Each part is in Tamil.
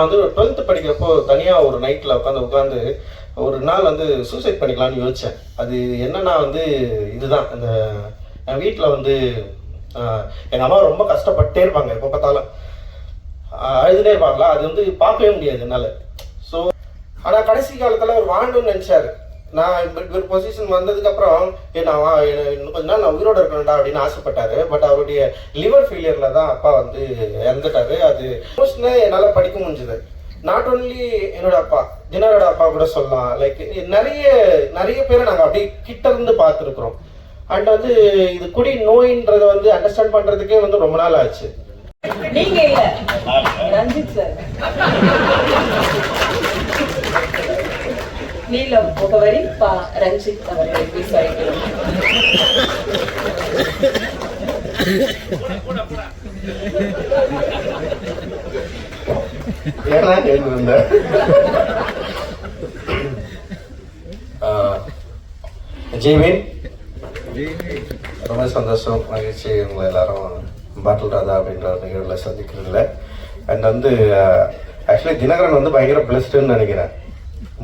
நான் வந்து டுவெல்த்து படிக்கிறப்போ தனியாக ஒரு நைட்டில் உட்காந்து உட்காந்து ஒரு நாள் வந்து சூசைட் பண்ணிக்கலாம்னு யோசித்தேன் அது என்னன்னா வந்து இதுதான். இந்த என் வீட்டில் வந்து எங்கள் அம்மா ரொம்ப கஷ்டப்பட்டே இருப்பாங்க எப்போ பார்த்தாலும். அழுதுனே இருப்பாங்களா? அது வந்து பார்க்கவே முடியாது என்னால். ஸோ ஆனால் கடைசி காலத்தில் அவர் வாழணும்னு நினச்சாரு. நான் இப்ப ஒரு பொசிஷன் வந்ததுக்கப்புறம் ஏ நான் வா- இன்னும் கொஞ்ச நாள் நான் உயிரோட இருக்கணும்டா அப்படின்னு ஆசைப்பட்டாரு. பட் அவருடைய லிவர் ஃபெயிலியரில் தான் அப்பா வந்து இறந்துட்டாரு. அது மோஸ்ட்னே என்னால் படிக்க முடிஞ்சது. நாட் ஓன்லி என்னோட அப்பா தினரோட அப்பா கூட சொல்லலாம். லைக் நிறைய நிறைய பேரை நாங்கள் அப்படியே கிட்ட இருந்து பார்த்துருக்குறோம். அண்ட் வந்து இது குடி நோயின்றதை வந்து அண்டர்ஸ்டாண்ட் பண்ணுறதுக்கே வந்து ரொம்ப நாள் ஆச்சு. நீங்க இல்ல. ரஞ்சித் சார். நீலம் முகவரி பா ரஞ்சித் அவர்களை விசாரிக்கிறோம் ரொம்ப சந்தோஷம் மகிழ்ச்சி உங்களை எல்லாரும் பாட்டில் ராதா அப்படின்ற நிகழ்வில் சந்திக்கிறதுல அண்ட் வந்து ஆக்சுவலி தினகரன் வந்து பயங்கர பிளஸ்டுன்னு நினைக்கிறேன்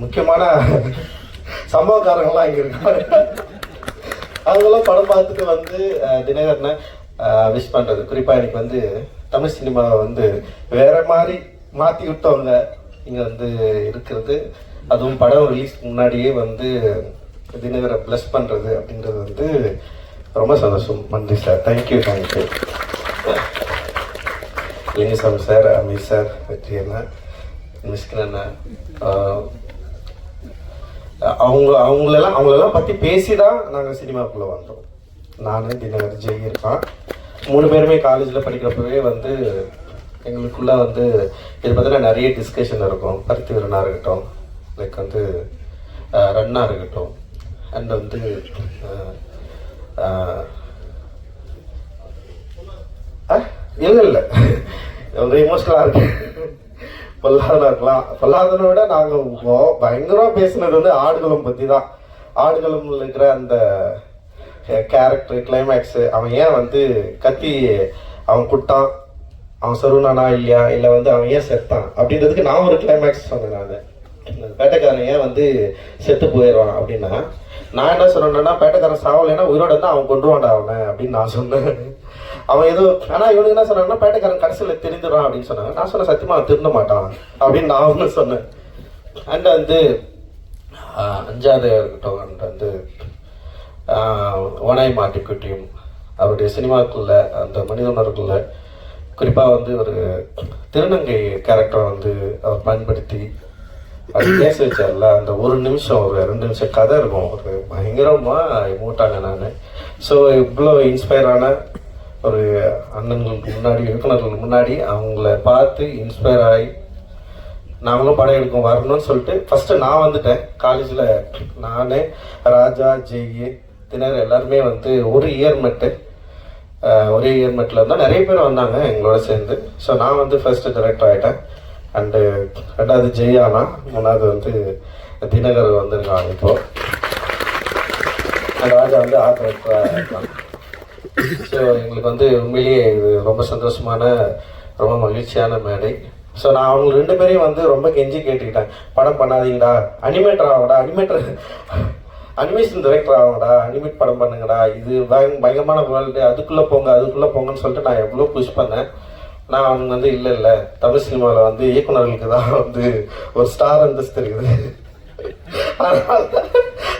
முக்கியமான சம்பவக்காரங்களாம் இங்கே இருக்காங்க. அவங்களாம் படம் பார்த்துட்டு வந்து தினகரனை விஷ் பண்ணுறது குறிப்பாக எனக்கு வந்து தமிழ் சினிமாவை வந்து வேற மாதிரி மாற்றி விட்டவங்க இங்கே வந்து இருக்கிறது. அதுவும் படம் ரிலீஸ்க்கு முன்னாடியே வந்து தினகரை ப்ளஸ் பண்ணுறது அப்படின்றது வந்து ரொம்ப சந்தோஷம். நன்றி sir. Thank you thank you Lingusamy sir Ameer sir Vetri அண்ணா மிஸ்கின் அண்ணா அவங்க அவங்களெல்லாம் அவங்களெல்லாம் பற்றி பேசி தான் நாங்கள் சினிமாவுக்குள்ளே வந்தோம். நான் தினகர் ஜெய் இருக்கான். மூணு பேருமே காலேஜில் படிக்கிறப்பவே வந்து எங்களுக்குள்ளே வந்து இது பார்த்தீங்கன்னா நிறைய டிஸ்கஷன் இருக்கும். பருத்தி வீரனாக இருக்கட்டும் லைக் வந்து ரன்னாக இருக்கட்டும் அண்ட் வந்து இல்லை இல்லை அஹ், இல்ல இல்ல. ஒரு இருக்கு பொல்லாதனா இருக்கலாம். பொல்லாதனை விட நாங்க பயங்கரமாக பயங்கரமா பேசுனது வந்து ஆடுகளம் பத்தி தான் ஆடுகளம்ல இருக்கிற அந்த கேரக்டர் கிளைமேக்ஸ் அவன் ஏன் வந்து கத்தி அவன் குட்டான் அவன் சருணானா இல்லையா இல்லை வந்து அவன் ஏன் செத்தான்? அப்படின்றதுக்கு நான் ஒரு கிளைமேக்ஸ் சொன்னேன் நான் பேட்டைக்காரன் ஏன் வந்து செத்து போயிடுவான் அப்படின்னா நான் என்ன சொன்னேன்னா பேட்டைக்காரன் சாவலைன்னா உயிரோட தான் அவன் கொண்டுவான்டா அவனை அப்படின்னு நான் சொன்னேன். அவன் ஏதோ ஆனா இவனுக்கு என்ன சொன்னாங்கன்னா பேட்டைக்காரன் கடைசியில் தெரிஞ்சிடறான் அப்படின்னு சொன்னாங்க. நான் சொன்னேன் சத்தியமா அவன் திருந்த மாட்டான் அப்படின்னு நான் ஒன்று சொன்னேன். அண்ட் வந்து அஞ்சாவது இருக்கட்டும் அண்ட் வந்து ஆஹ், ஓனாய் மாட்டிக்குட்டியும் அவருடைய சினிமாக்குள்ள அந்த மனித உணர்வுக்குள்ள குறிப்பாக வந்து ஒரு திருநங்கை கேரக்டரை வந்து அவர் பயன்படுத்தி அது பேச வச்சார்ல அந்த ஒரு நிமிஷம் ஒரு ரெண்டு நிமிஷம் கதை இருக்கும். ஒரு பயங்கரமாக மூட்டாங்க நான். ஸோ இவ்வளோ இன்ஸ்பயரான ஒரு அண்ணன்களுக்கு முன்னாடி இயக்குநர்களுக்கு முன்னாடி அவங்கள பார்த்து இன்ஸ்பயர் ஆகி நாங்களும் படம் எடுக்கும் வரணும்னு சொல்லிட்டு ஃபஸ்ட்டு நான் வந்துட்டேன். காலேஜில் நான் ராஜா ஜெய் தினர் எல்லாருமே வந்து ஒரு இயர் மெட்டு ஒரே இயர் மெட்டில் இருந்தால் நிறைய பேர் வந்தாங்க எங்களோட சேர்ந்து. ஸோ நான் வந்து ஃபஸ்ட்டு டைரக்டர் ஆகிட்டேன் அண்டு ரெண்டாவது ஜெய் மூணாவது வந்து தினகர் வந்திருக்காங்க இப்போது ராஜா வந்து ஆர்ட் டைரக்டராக ஸோ எங்களுக்கு வந்து உண்மையிலேயே இது ரொம்ப சந்தோஷமான ரொம்ப மகிழ்ச்சியான மேடை. ஸோ நான் அவங்க ரெண்டு பேரையும் வந்து ரொம்ப கெஞ்சி கேட்டுக்கிட்டேன். படம் பண்ணாதீங்கடா அனிமேட்டர் ஆகடா அனிமேட்டர் அனிமேஷன் டிரெக்டர் ஆகுங்கடா அனிமேட் படம் பண்ணுங்கடா. இது பயங்க பயங்கரமான வேர்ல்டு அதுக்குள்ளே போங்க அதுக்குள்ளே போங்கன்னு சொல்லிட்டு நான் எவ்வளோ புஷ் பண்ணேன். நான் அவங்க வந்து இல்லை இல்லை. தமிழ் சினிமாவில் வந்து இயக்குனர்களுக்கு தான் வந்து ஒரு ஸ்டார் அந்தஸ்து இருக்குது. அதனால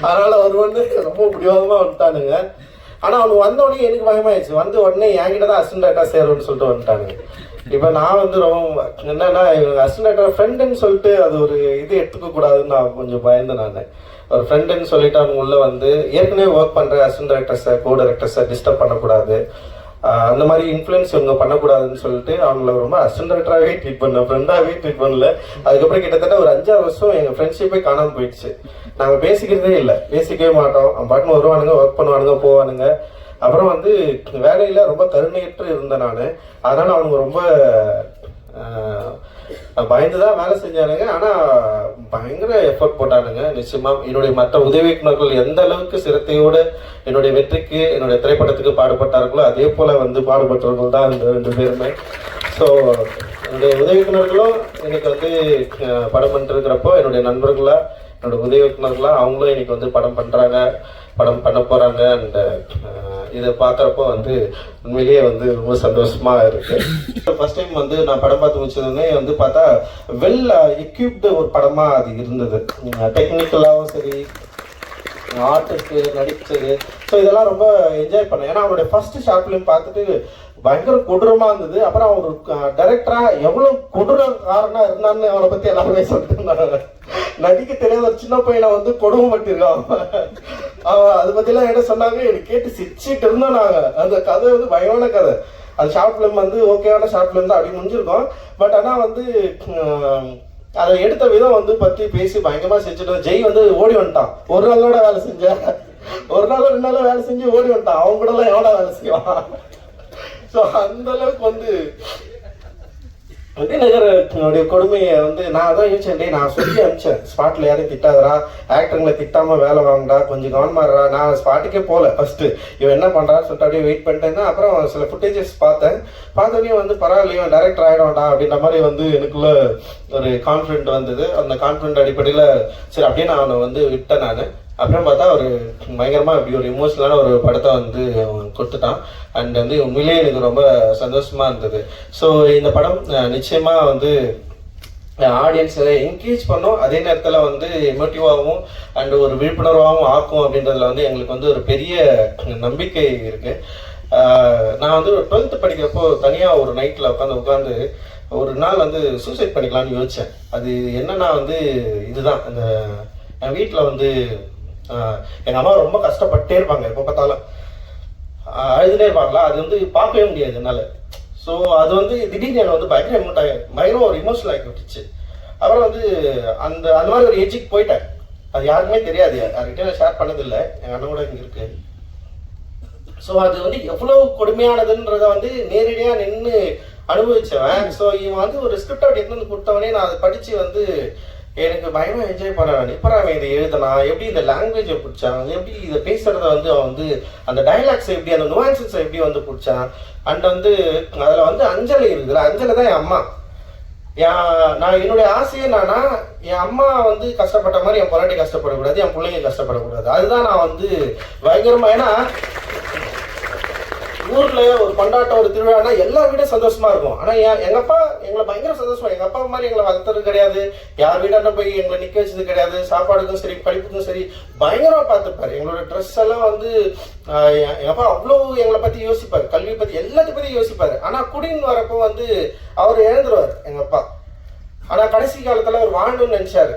அதனால் அவர் வந்து ரொம்ப பிடிவாதமாக வந்துட்டானுங்க. ஆனால் அவனுக்கு வந்த உடனே எனக்கு பயமாயிடுச்சு. வந்து உடனே என்கிட்ட தான் அசிஸ்டன்ட் சேரும்னு சொல்லிட்டு வந்துட்டாங்க இப்போ நான் வந்து ரொம்ப என்னன்னா இவங்க ஃப்ரெண்டுன்னு சொல்லிட்டு அது ஒரு இது எடுத்துக்க கூடாதுன்னு நான் கொஞ்சம் பயந்தேன் நான். ஒரு ஃப்ரெண்டுன்னு சொல்லிட்டு அவங்க உள்ள வந்து ஏற்கனவே ஒர்க் பண்ற அசிஸ்டன்ட் டேரக்டர்ஸை கோ டேரக்டர்ஸை டிஸ்டர்ப் பண்ணக்கூடாது. அந்த மாதிரி இன்ஃப்ளூயன்ஸ் இவங்க பண்ணக்கூடாதுன்னு சொல்லிட்டு அவங்கள ரொம்ப அசிஸ்டன்ட் ட்ரீட் பண்ண ஃப்ரெண்டாகவே ட்ரீட் பண்ணல. அதுக்கப்புறம் கிட்டத்தட்ட ஒரு அஞ்சாறு வருஷம் எங்கள் ஃப்ரெண்ட்ஷிப்பே காணாமல் போயிடுச்சு. நாங்கள் பேசிக்கிறதே இல்லை. பேசிக்கவே மாட்டோம். அவன் பாட்டுன்னு வருவானுங்க ஒர்க் பண்ணுவானுங்க போவானுங்க. அப்புறம் வந்து வேலையில் ரொம்ப கருணையற்று இருந்தேன் நான். அதனால் அவனுங்க ரொம்ப பயந்து தான் வேலை செஞ்சானுங்க. ஆனால் பயங்கர எஃபர்ட் போட்டானுங்க. நிச்சயமாக என்னுடைய மற்ற உதவி இயக்குநர்கள் எந்த அளவுக்கு சிரத்தையோடு என்னுடைய வெற்றிக்கு என்னுடைய திரைப்படத்துக்கு பாடுபட்டார்களோ அதே போல் வந்து பாடுபட்டவர்கள் தான் இந்த ரெண்டு பேருமே. ஸோ என்னுடைய உதவி இயக்குநர்களும் இன்னைக்கு வந்து படம் பண்ணிருக்கிறப்போ என்னுடைய நண்பர்களாக என்னோட உதவி இயக்குநர்களாக அவங்களும் இன்னைக்கு வந்து படம் பண்ணுறாங்க படம் பண்ண போறாங்க அண்ட் இதை பார்க்குறப்போ வந்து உண்மையிலேயே வந்து ரொம்ப சந்தோஷமா இருக்கு. ஃபர்ஸ்ட் டைம் வந்து நான் படம் பார்த்து முடிச்சதுமே வந்து பார்த்தா வெல் எக்யூப்டு uh, ஒரு படமா அது இருந்தது. டெக்னிக்கலாகவும் சரி ஆர்டிஸ்ட் நடிச்சது. ஸோ இதெல்லாம் ரொம்ப என்ஜாய் பண்ணேன். ஏன்னா அவருடைய ஃபர்ஸ்ட் ஷார்ட் ஃபிலிம் பார்த்துட்டு பயங்கர கொடூரமா இருந்தது. அப்புறம் அவர் டைரக்டரா எவ்வளவு கொடூரக்காரனா இருந்தான்னு அவரை பத்தி எல்லாருமே சொல்லிட்டு இருந்தாங்க நடிக்க தெரியாத ஒரு சின்ன பையனை வந்து கொடுமைப்பட்டிருக்கான் அவன் அதை பத்திலாம் என்ன சொன்னாங்க? எனக்கு கேட்டு சிரிச்சிட்டு இருந்தோம் நாங்க. அந்த கதை வந்து பயமான கதை. அந்த ஷார்ட் ஃபிலிம் வந்து ஓகேவான ஷார்ட் ஃபிலிம் தான். அப்படி முடிஞ்சிருக்கோம். பட் ஆனால் வந்து அதை எடுத்த விதம் வந்து பத்தி பேசி பயங்கரமா செஞ்சுட்டு ஜெய் வந்து ஓடி வந்துட்டான். ஒரு நாளோட வேலை செஞ்ச ஒரு நாள் ரெண்டு நாளும் வேலை செஞ்சு ஓடி வந்துட்டான். அவங்க கூட எல்லாம் எவ்வளோ வேலை செய்வான்? ஸோ அந்த அளவுக்கு வந்து விஜயநகரனுடைய கொடுமையை வந்து நான் அதான் யோசிச்சேன் நான் சொல்லி அனுப்பிச்சேன். ஸ்பாட்ல யாரையும் திட்டாதடா. ஆக்டருங்களை திட்டாம வேலை வாங்கடா கொஞ்சம் கவனமாறா நான் ஸ்பாட்டுக்கே போகல ஃபர்ஸ்ட் இவன் என்ன பண்றான்னு சொல்லிட்டு அப்படியே வெயிட் பண்ணிட்டேன்னா அப்புறம் சில ஃபுட்டேஜஸ் பார்த்தேன். பார்த்தோன்னே வந்து பரவாயில்ல இவன் டேரக்டர் அப்படின்ற மாதிரி வந்து எனக்குள்ள ஒரு கான்ஃபிடென்ட் வந்தது. அந்த கான்ஃபிடென்ட் அடிப்படையில் சரி அப்படியே நான் அவனை வந்து விட்டேன் நான். அப்புறம் பார்த்தா ஒரு பயங்கரமாக இப்படி ஒரு இமோஷனலான ஒரு படத்தை வந்து கொடுத்துட்டான். அண்ட் வந்து உண்மையிலேயே எனக்கு ரொம்ப சந்தோஷமாக இருந்தது. ஸோ இந்த படம் நிச்சயமாக வந்து ஆடியன்ஸை என்கேஜ் பண்ணும். அதே நேரத்தில் வந்து எமோட்டிவாகவும் அண்ட் ஒரு விழிப்புணர்வாகவும் ஆக்கும் அப்படின்றதுல வந்து எங்களுக்கு வந்து ஒரு பெரிய நம்பிக்கை இருக்கு. நான் வந்து டுவெல்த்து படிக்கிறப்போ தனியாக ஒரு நைட்டில் உட்காந்து உட்காந்து ஒரு நாள் வந்து சூசைட் பண்ணிக்கலாம்னு யோசித்தேன் அது என்னன்னா வந்து இதுதான். இந்த என் வீட்டில் வந்து எங்கள் அம்மா ரொம்ப கஷ்டப்பட்டே இருப்பாங்க. எப்போ பார்த்தாலும். அழுதுனே இருப்பாங்களா? அது வந்து பார்க்கவே முடியாது என்னால். ஸோ அது வந்து திடீர்னு என்னை வந்து பயங்கர எமோட் ஆகி பயங்கரம் ஒரு இமோஷனல் ஆகி விட்டுச்சு. அப்புறம் வந்து அந்த அந்த மாதிரி ஒரு ஏஜுக்கு போயிட்டேன். அது யாருக்குமே தெரியாது. யார்கிட்ட ஷேர் பண்ணதில்லை. எங்கள் அண்ணன் கூட இங்கே இருக்கு. ஸோ அது வந்து எவ்வளோ கொடுமையானதுன்றத வந்து நேரடியாக நின்று அனுபவிச்சவன். ஸோ இவன் வந்து ஒரு ஸ்கிரிப்ட் அவுட் எடுத்து வந்து கொடுத்தவனே நான் அதை படித்து வந்து எனக்கு பயமா என்ஜாய் பண்ணேன் இப்போ அவன் இதை எழுதலாம் எப்படி இந்த லாங்குவேஜை பிடிச்சான்? எப்படி இதை பேசுறத வந்து அவன் வந்து அந்த டைலாக்ஸை எப்படி அந்த நுவான்சஸை எப்படி வந்து பிடிச்சான்? அண்ட் வந்து அதில் வந்து அஞ்சலி இருக்குதுல்ல? அஞ்சலி தான் என் அம்மா. என் நான் என்னுடைய ஆசையே என்னன்னா என் அம்மா வந்து கஷ்டப்பட்ட மாதிரி என் பொண்டாட்டி கஷ்டப்படக்கூடாது என் பிள்ளைங்க கஷ்டப்படக்கூடாது. அதுதான் நான் வந்து பயங்கரமா ஏன்னா ஊர்ல ஒரு கொண்டாட்டம் ஒரு திருவிழானா எல்லா வீடும் சந்தோஷமா இருக்கும். ஆனா என் எங்க அப்பா எங்களை பயங்கர சந்தோஷமா எங்க அப்பா மாதிரி எங்களை வளர்த்தது கிடையாது. யார் வீடாண்ட போய் எங்களை நிக்க வச்சது கிடையாது. சாப்பாடுக்கும் சரி படிப்புக்கும் சரி பயங்கரமா பார்த்துப்பாரு. எங்களோட ட்ரெஸ் எல்லாம் வந்து எங்க அப்பா அவ்வளவு எங்களை பத்தி யோசிப்பாரு. கல்வி பத்தி எல்லாத்தையும் பத்தி யோசிப்பாரு. ஆனா குடின்னு வரப்போ வந்து அவர் எழுந்துருவார் எங்க அப்பா ஆனா கடைசி காலத்துல அவர் வாழணும்னு நினைச்சாரு.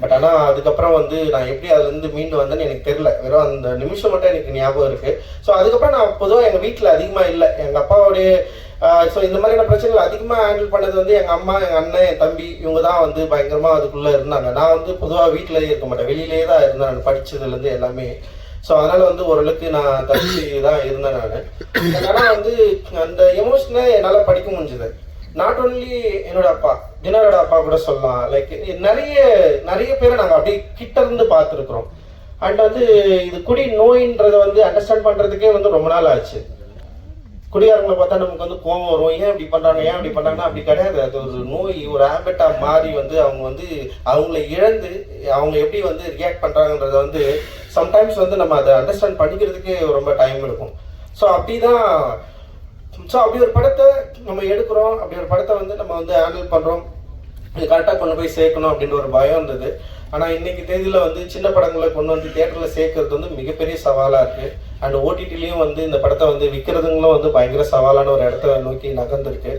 பட் ஆனால் அதுக்கப்புறம் வந்து நான் எப்படி அதுலேருந்து மீண்டு வந்தேன்னு எனக்கு தெரியல. வெறும் அந்த நிமிஷம் மட்டும் எனக்கு ஞாபகம் இருக்குது ஸோ அதுக்கப்புறம் நான் பொதுவாக எங்கள் வீட்டில் அதிகமாக இல்லை. எங்கள் அப்பாவுடைய ஸோ இந்த மாதிரியான பிரச்சனைகள் அதிகமாக ஹேண்டில் பண்ணது வந்து எங்கள் அம்மா எங்கள் அண்ணன் என் தம்பி இவங்க தான் வந்து பயங்கரமாக அதுக்குள்ளே இருந்தாங்க. நான் வந்து பொதுவாக வீட்டிலேயே இருக்க மாட்டேன். வெளியிலேயே தான் இருந்தேன் நான். படித்ததுலேருந்து எல்லாமே. ஸோ அதனால் வந்து ஓரளவுக்கு நான் தப்பிச்சு தான் இருந்தேன் நான். ஆனால் வந்து அந்த எமோஷனை என்னால் படிக்க முடிஞ்சது. நாட் ஓன்லி என்னோட அப்பா தினரோட அப்பா கூட சொல்லலாம். லைக் நிறைய நிறைய பேரை நாங்கள் அப்படியே கிட்ட இருந்து பார்த்துருக்குறோம். அண்ட் வந்து இது குடி நோயின்றதை வந்து அண்டர்ஸ்டாண்ட் பண்ணுறதுக்கே வந்து ரொம்ப நாள் ஆச்சு. குடியாரங்களை பார்த்தா நமக்கு வந்து கோவம் வரும். ஏன் இப்படி பண்ணுறாங்க ஏன் இப்படி பண்ணுறாங்கன்னா அப்படி கிடையாது. அது ஒரு நோய் ஒரு ஹேபிட்டாக மாறி வந்து அவங்க வந்து அவங்கள இழந்து அவங்க எப்படி வந்து ரியாக்ட் பண்ணுறாங்கன்றத வந்து சம்டைம்ஸ் வந்து நம்ம அதை அண்டர்ஸ்டாண்ட் பண்ணிக்கிறதுக்கே ரொம்ப டைம் எடுக்கும். ஸோ அப்படி தான் ஸோ அப்படி ஒரு படத்தை நம்ம எடுக்கிறோம். அப்படி ஒரு படத்தை வந்து நம்ம வந்து ஹேண்டில் பண்ணுறோம் இது கரெக்டாக கொண்டு போய் சேர்க்கணும் அப்படின்ற ஒரு பயம் இருந்தது. ஆனால் இன்னைக்கு தேதியில் வந்து சின்ன படங்களை கொண்டு வந்து தேட்டரில் சேர்க்கறது வந்து மிகப்பெரிய சவாலாக இருக்குது அண்ட் ஓடிடிலையும் வந்து இந்த படத்தை வந்து விற்கிறதுங்களும் வந்து பயங்கர சவாலான ஒரு இடத்த நோக்கி நகர்ந்துருக்கு.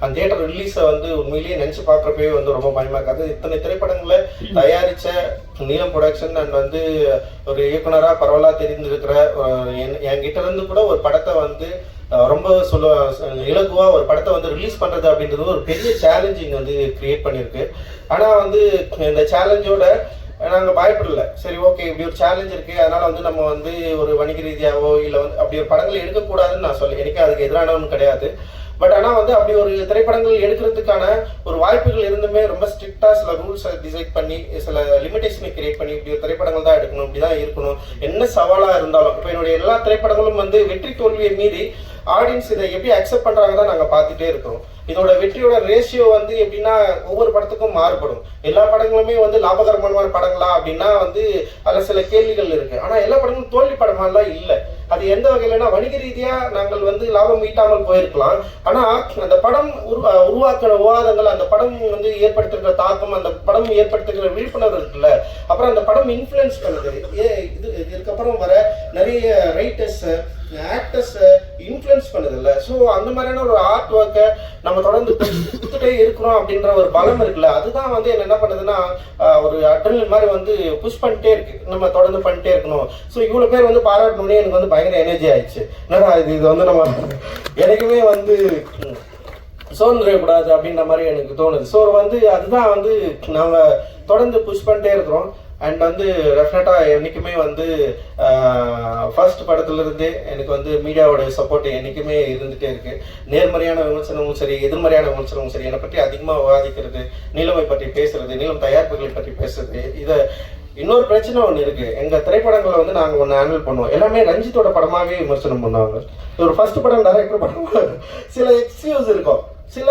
அந்த தேட்டர் ரிலீஸை வந்து உண்மையிலேயே நினச்சி பார்க்குறப்பவே வந்து ரொம்ப பயமாக இருக்காது இத்தனை திரைப்படங்களை தயாரித்த நீலம் ப்ரொடக்ஷன் அண்ட் வந்து ஒரு இயக்குனராக பரவலாக தெரிந்திருக்கிற என்- என்கிட்ட இருந்து கூட ஒரு படத்தை வந்து ரொம்ப சொல்ல இலகுவாக ஒரு படத்தை வந்து ரிலீஸ் பண்ணுறது அப்படின்றது ஒரு பெரிய சேலஞ்சிங் வந்து கிரியேட் பண்ணியிருக்கு. ஆனால் வந்து இந்த சேலஞ்சோட நாங்கள் பயப்படல. சரி ஓகே இப்படி ஒரு சேலஞ்ச் இருக்கு. அதனால வந்து நம்ம வந்து ஒரு வணிக ரீதியாகவோ இல்லை வந்து அப்படி ஒரு படங்கள் எடுக்கக்கூடாதுன்னு நான் சொல்லி எனக்கு அதுக்கு எதிரானவன் கிடையாது. பட் ஆனால் வந்து அப்படி ஒரு திரைப்படங்கள் எடுக்கிறதுக்கான ஒரு வாய்ப்புகள் இருந்துமே ரொம்ப ஸ்ட்ரிக்டாக சில ரூல்ஸை டிசைட் பண்ணி சில லிமிடேஷனை கிரியேட் பண்ணி இப்படி ஒரு திரைப்படங்கள் தான் எடுக்கணும் இப்படி தான் இருக்கணும். என்ன சவாலாக இருந்தாலும் இப்போ என்னுடைய எல்லா திரைப்படங்களும் வந்து வெற்றி தோல்வியை மீறி ஆடியன்ஸ் இதை எப்படி அக்செப்ட் பண்ணுறாங்க தான் நாங்கள் பார்த்துட்டே இருக்கிறோம் இதோட வெற்றியோட ரேஷியோ வந்து எப்படின்னா ஒவ்வொரு படத்துக்கும் மாறுபடும். எல்லா படங்களுமே வந்து லாபகரமான படங்களா அப்படின்னா வந்து அதில் சில கேள்விகள் இருக்கு. ஆனால் எல்லா படங்களும் தோல்வி படமாலாம் இல்லை. அது எந்த வகையிலனா வணிக ரீதியா நாங்கள் வந்து லாபம் ஈட்டாமல் போயிருக்கலாம். ஆனா அந்த படம் உருவா உருவாக்குற விவாதங்கள் அந்த படம் வந்து ஏற்படுத்துகிற தாக்கம் அந்த படம் ஏற்படுத்துகிற விழிப்புணர்வு இருக்குல்ல அப்புறம் அந்த படம் இன்ஃப்ளூயன்ஸ் பண்ணுது. ஏ இது இதுக்கப்புறம் வர நிறைய ரைட்டர்ஸ் ஆக்டர்ஸ் இன்ஃப்ளூயன்ஸ் பண்ணுதில்ல. ஸோ அந்த மாதிரியான ஒரு ஆர்ட் ஒர்க்கை நம்ம தொடர்ந்து கொடுத்துட்டே இருக்கிறோம் அப்படின்ற ஒரு பலம் இருக்குல்ல அதுதான் வந்து என்ன என்ன பண்ணுதுன்னா ஒரு அட்ரல் மாதிரி வந்து புஷ் பண்ணிட்டே இருக்கு. நம்ம தொடர்ந்து பண்ணிட்டே இருக்கணும். ஸோ இவ்வளோ பேர் வந்து பாராட்டணுன்னே எனக்கு வந்து பயங்கர எனர்ஜி ஆயிடுச்சு. என்னடா இது இது வந்து நம்ம எனக்குமே வந்து சோர்ந்துடக்கூடாது அப்படின்ற மாதிரி எனக்கு தோணுது. ஸோ வந்து அதுதான் வந்து நம்ம தொடர்ந்து புஷ் பண்ணிட்டே இருக்கிறோம். அண்ட் வந்து டெஃபினட்டாக என்றைக்குமே வந்து ஃபர்ஸ்ட் படத்துலேருந்தே எனக்கு வந்து மீடியாவோட சப்போர்ட் என்றைக்குமே இருந்துகிட்டே இருக்குது நேர்மறையான விமர்சனமும் சரி எதிர்மறையான விமர்சனமும் சரி என்னை பற்றி அதிகமாக விவாதிக்கிறது நீளமை பற்றி பேசுறது நீளம் தயாரிப்புகளை பற்றி பேசுறது இதை இன்னொரு பிரச்சனை ஒன்று இருக்கு. எங்க திரைப்படங்களை வந்து நாங்க ஒன்று ஹேண்டில் பண்ணுவோம். எல்லாமே ரஞ்சித்தோட படமாவே விமர்சனம் பண்ணுவாங்க. ஒரு ஃபர்ஸ்ட் படம் டைரக்டர் படம் சில எக்ஸ்கியூஸ் இருக்கும். சில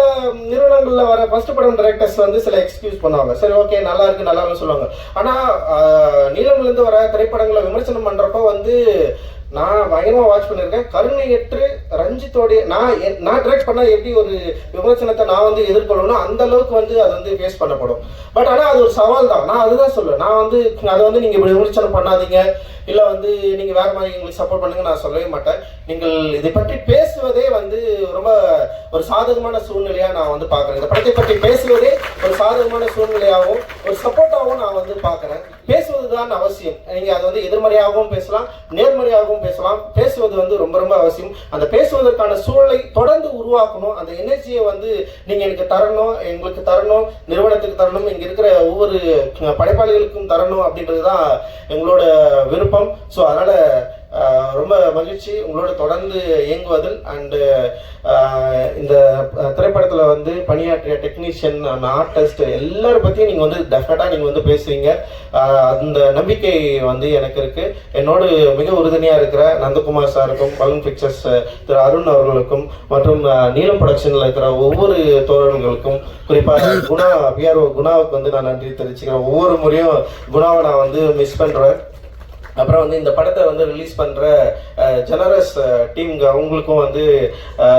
நிறுவனங்களில் வர ஃபர்ஸ்ட் படம் டைரக்டர்ஸ் வந்து சில எக்ஸ்கியூஸ் பண்ணுவாங்க. சரி ஓகே நல்லா இருக்கு நல்லா இருக்குன்னு சொல்லுவாங்க. ஆனால் நீளம்லேருந்து நீலம்ல இருந்து வர திரைப்படங்களை விமர்சனம் பண்ணுறப்போ வந்து நான் பயங்கரமாக வாட்ச் பண்ணியிருக்கேன் கருணையற்று ரஞ்சித்தோடைய நான் என்- நான் டைரக்ட் பண்ணால் எப்படி ஒரு விமர்சனத்தை நான் வந்து எதிர்கொள்ளணும் அந்த அளவுக்கு வந்து அது வந்து ஃபேஸ் பண்ணப்படும். பட் ஆனால் அது ஒரு சவால் தான். நான் அதுதான் சொல்லுவேன் நான் வந்து அதை வந்து நீங்கள் இப்படி விமர்சனம் பண்ணாதீங்க. இல்லை வந்து நீங்கள் வேறு மாதிரி எங்களுக்கு சப்போர்ட் பண்ணுங்க நான் சொல்லவே மாட்டேன். நீங்கள் இதை பற்றி பேசுவதே வந்து ரொம்ப ஒரு சாதகமான சூழ்நிலையாக நான் வந்து பார்க்குறேன். இந்த படத்தை பற்றி பேசுவதே ஒரு சாதகமான சூழ்நிலையாகவும் ஒரு சப்போர்ட்டாகவும் நான் வந்து பார்க்குறேன். அதுதான் அவசியம். நீங்க அது வந்து எதிர்மறையாகவும் பேசலாம் நேர்மறையாகவும் பேசலாம். பேசுவது வந்து ரொம்ப ரொம்ப அவசியம். அந்த பேசுவதற்கான சூழலை தொடர்ந்து உருவாக்கணும். அந்த எனர்ஜியை வந்து நீங்க எனக்கு தரணும் எங்களுக்கு தரணும் நிறுவனத்துக்கு தரணும் இங்க இருக்கிற ஒவ்வொரு படைப்பாளிகளுக்கும் தரணும் அப்படின்றது தான் எங்களோட விருப்பம். ஸோ அதனால ரொம்ப மகிழ்ச்சி. உங்களோட தொடர்ந்து இயங்குவதில் அண்டு இந்த திரைப்படத்தில் வந்து பணியாற்றிய டெக்னீஷியன் ஆர்டிஸ்ட் எல்லாரும் பற்றியும் நீங்கள் வந்து டெஃபினட்டாக நீங்கள் வந்து பேசுவீங்க அந்த நம்பிக்கை வந்து எனக்கு இருக்கு. என்னோடு மிக உறுதுணையாக இருக்கிற நந்தகுமார் சாருக்கும் பலன் பிக்சர்ஸ் திரு அருண் அவர்களுக்கும் மற்றும் நீலம் ப்ரொடக்ஷனில் இருக்கிற ஒவ்வொரு தோழர்களுக்கும் குறிப்பாக குணா பிஆர்ஓ குணாவுக்கு வந்து நான் நன்றி தெரிவிச்சுக்கிறேன். ஒவ்வொரு முறையும் குணாவை நான் வந்து மிஸ் பண்ணுறேன் அப்புறம் வந்து இந்த படத்தை வந்து ரிலீஸ் பண்ணுற ஜெனரஸ் டீம்ங்க அவங்களுக்கும் வந்து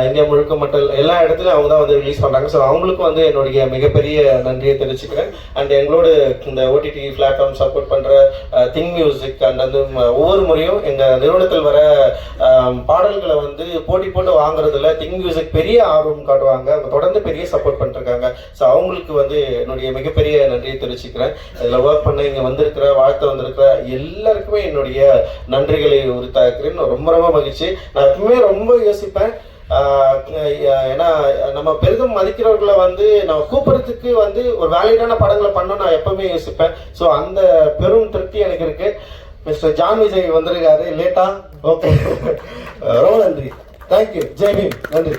இந்தியா முழுக்க மட்டும் எல்லா இடத்துலையும் அவங்க தான் வந்து ரிலீஸ் பண்ணுறாங்க ஸோ அவங்களுக்கும் வந்து என்னுடைய மிகப்பெரிய நன்றியை தெரிவிச்சுக்கிறேன். அண்ட் எங்களோட இந்த ஓடிடி பிளாட்ஃபார்ம் சப்போர்ட் பண்ணுற திங் மியூசிக் அண்ட் வந்து ஒவ்வொரு முறையும் எங்கள் நிறுவனத்தில் வர பாடல்களை வந்து போட்டி போட்டு வாங்குறதுல திங் மியூசிக் பெரிய ஆர்வம் காட்டுவாங்க. அவங்க தொடர்ந்து பெரிய சப்போர்ட் பண்ணிருக்காங்க. ஸோ அவங்களுக்கு வந்து என்னுடைய மிகப்பெரிய நன்றியை தெரிவிச்சுக்கிறேன். இதில் ஒர்க் பண்ண இங்கே வந்திருக்கிற வாழ்த்து வந்திருக்கிற எல்லாருக்குமே என்னுடைய நன்றிகளை உரித்தாக்குறேன். ரொம்ப ரொம்ப மகிழ்ச்சி. நான் எப்பவுமே ரொம்ப யோசிப்பேன். ஏன்னா நம்ம பெரிதும் மதிக்கிறவர்களை வந்து நம்ம கூப்பிடுறதுக்கு வந்து ஒரு வேலிடான படங்களை பண்ண நான் எப்பவுமே யோசிப்பேன். ஸோ அந்த பெரும் திருப்தி எனக்கு இருக்கு. மிஸ்டர் ஜான் விஜய் வந்திருக்காரு. லேட்டா? ஓகே. ரொம்ப நன்றி. தேங்க்யூ ஜெய் நன்றி.